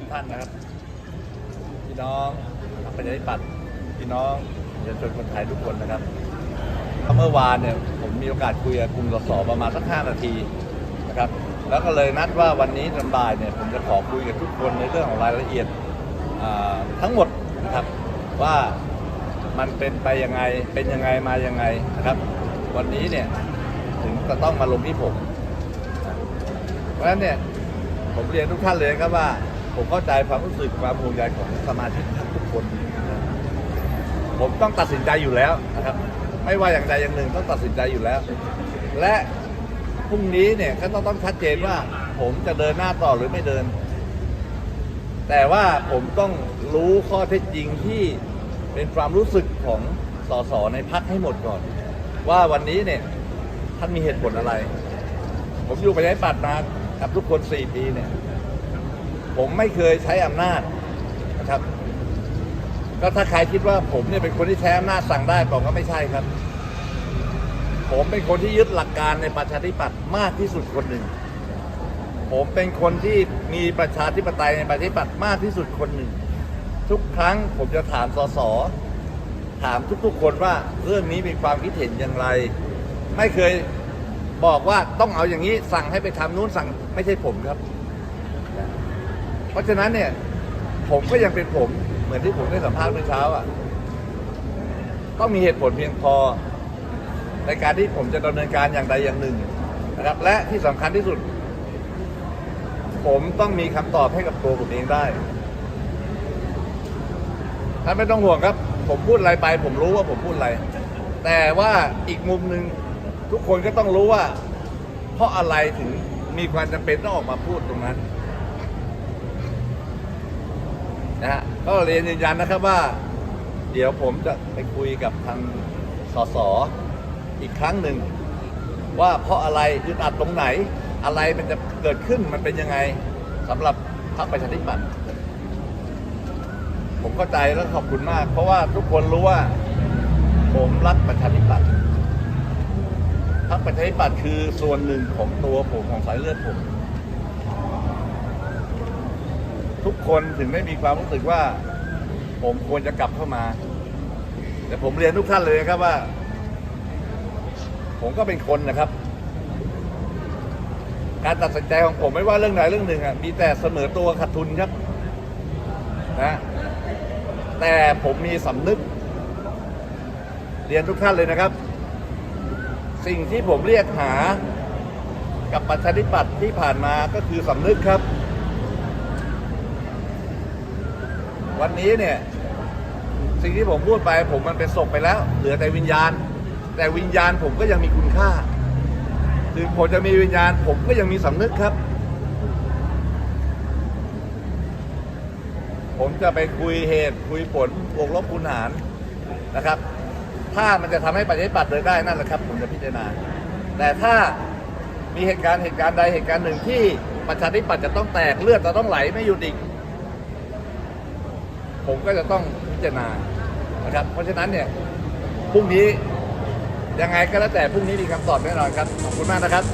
ทุกท่านนะครับ พี่น้องประชาธิปัตย์พี่น้องประชชนคนไทยทุกคนนะครับเมื่อวานเนี่ยผมมีโอกาสคุยกับกลุ่มสสประมาณสักห้านาทีนะครับ แล้วก็เลยนัดว่าวันนี้ลำบายเนี่ยผมจะขอคุยกับทุกคนในเรื่องของรายละเอียดทั้งหมดนะครับว่ามันเป็นไปยังไงเป็นยังไงมายังไงนะครับ วันนี้เนี่ยถึงจะต้องมาลงที่ผม เพราะฉะนั้นเนี่ยผมเรียนทุกท่านเลยครับว่า ผมเข้าใจความรู้สึกความห่วงใยของสมาชิกทุกคน ผมต้องตัดสินใจอยู่แล้วนะครับ ไม่ว่าอย่างใดอย่างหนึ่งต้องตัดสินใจอยู่แล้ว และพรุ่งนี้เนี่ยก็ต้องต้องชัดเจนว่า ผมจะเดินหน้าต่อหรือไม่เดิน แต่ว่าผมต้องรู้ข้อเท็จจริงที่เป็นความรู้สึกของสสในพักให้หมดก่อน ว่าวันนี้เนี่ยท่านมีเหตุผลอะไร ผมอยู่ประชาธิปัตย์มากับทุกคน 4 ปีเนี่ย ผมไม่เคยใช้อำนาจนะครับ ก็ถ้าใครคิดว่าผมเนี่ยเป็นคนที่ใช้อำนาจสั่งได้บอกก็ไม่ใช่ครับ ผมเป็นคนที่ยึดหลักการในประชาธิปัตย์มากที่สุดคนหนึ่ง ผมเป็นคนที่มีประชาธิปไตยในประชาธิปัตย์มากที่สุดคนหนึ่ง ทุกครั้งผมจะถามสสถามทุกๆคนว่าเรื่องนี้มีความคิดเห็นอย่างไร ไม่เคยบอกว่าต้องเอาอย่างนี้สั่งให้ไปทำนู้นสั่งไม่ใช่ผมครับ เพราะฉะนั้นเนี่ย ผมก็ยังเป็นผมเหมือนที่ผมได้สัมภาษณ์เมื่อเช้าอะต้องมีเหตุผลเพียงพอ ในการที่ผมจะดำเนินการอย่างใดอย่างหนึ่งนะครับ และที่สำคัญที่สุด ผมต้องมีคำตอบให้กับตัวผมเองได้ท่านไม่ต้องห่วงครับ ผมพูดอะไรไป ผมรู้ว่าผมพูดอะไร แต่ว่าอีกมุมหนึ่งทุกคนก็ต้องรู้ว่า เพราะอะไรถึงมีความจำเป็นต้องออกมาพูดตรงนั้น นะฮะก็เรียนยืนยันนะครับว่า เดี๋ยวผมจะไปคุยกับทางสสอีกครั้งหนึ่ง ว่าเพราะอะไรยึดอัดตรงไหน อะไรมันจะเกิดขึ้นมันเป็นยังไงสำหรับพรรคประชาธิปัตย์ผมเข้าใจและขอบคุณมาก เพราะว่าทุกคนรู้ว่า ผมรักประชาธิปัตย์พรรคประชาธิปัตย์คือส่วนหนึ่งของตัวผมของสายเลือดผม ทุก คนถึงได้มีความรู้สึกว่า ผมควรจะกลับเข้ามา แต่ผมเรียนทุกท่านเลยนะครับว่า ผมก็เป็นคนนะครับ การตัดสินใจของผมไม่ว่าเรื่องใดเรื่องหนึ่งอะมีแต่เสมอตัวขาดทุนครับนะแต่ผมมีสำนึก เรียนทุกท่านเลยนะครับ สิ่งที่ผมเรียกหากับประชาธิปัตย์ที่ผ่านมาก็คือสำนึกครับ วันนี้เนี่ย สิ่งที่ผมพูดไป ผมมันเป็นศพไปแล้ว เหลือแต่วิญญาณ แต่วิญญาณผมก็ยังมีคุณค่าถึงผมจะมีวิญญาณ ผมก็ยังมีสำนึกครับ ผมจะไปคุยเหตุคุยผลบวกลบคูณหารนะครับ ถ้ามันจะทำให้ประชาธิปัตย์เดินได้นั่นแหละครับ ผมจะพิจารณา แต่ถ้ามีเหตุการณ์เหตุการณ์ใดเหตุการณ์หนึ่งที่ประชาธิปัตย์จะต้องแตกเลือดจะต้องไหลไม่หยุดอีก ผมก็จะต้องพิจารณานะครับ เพราะฉะนั้นเนี่ยพรุ่งนี้ยังไงก็แล้วแต่พรุ่งนี้มีคำตอบแน่นอนครับ ขอบคุณมากนะครับ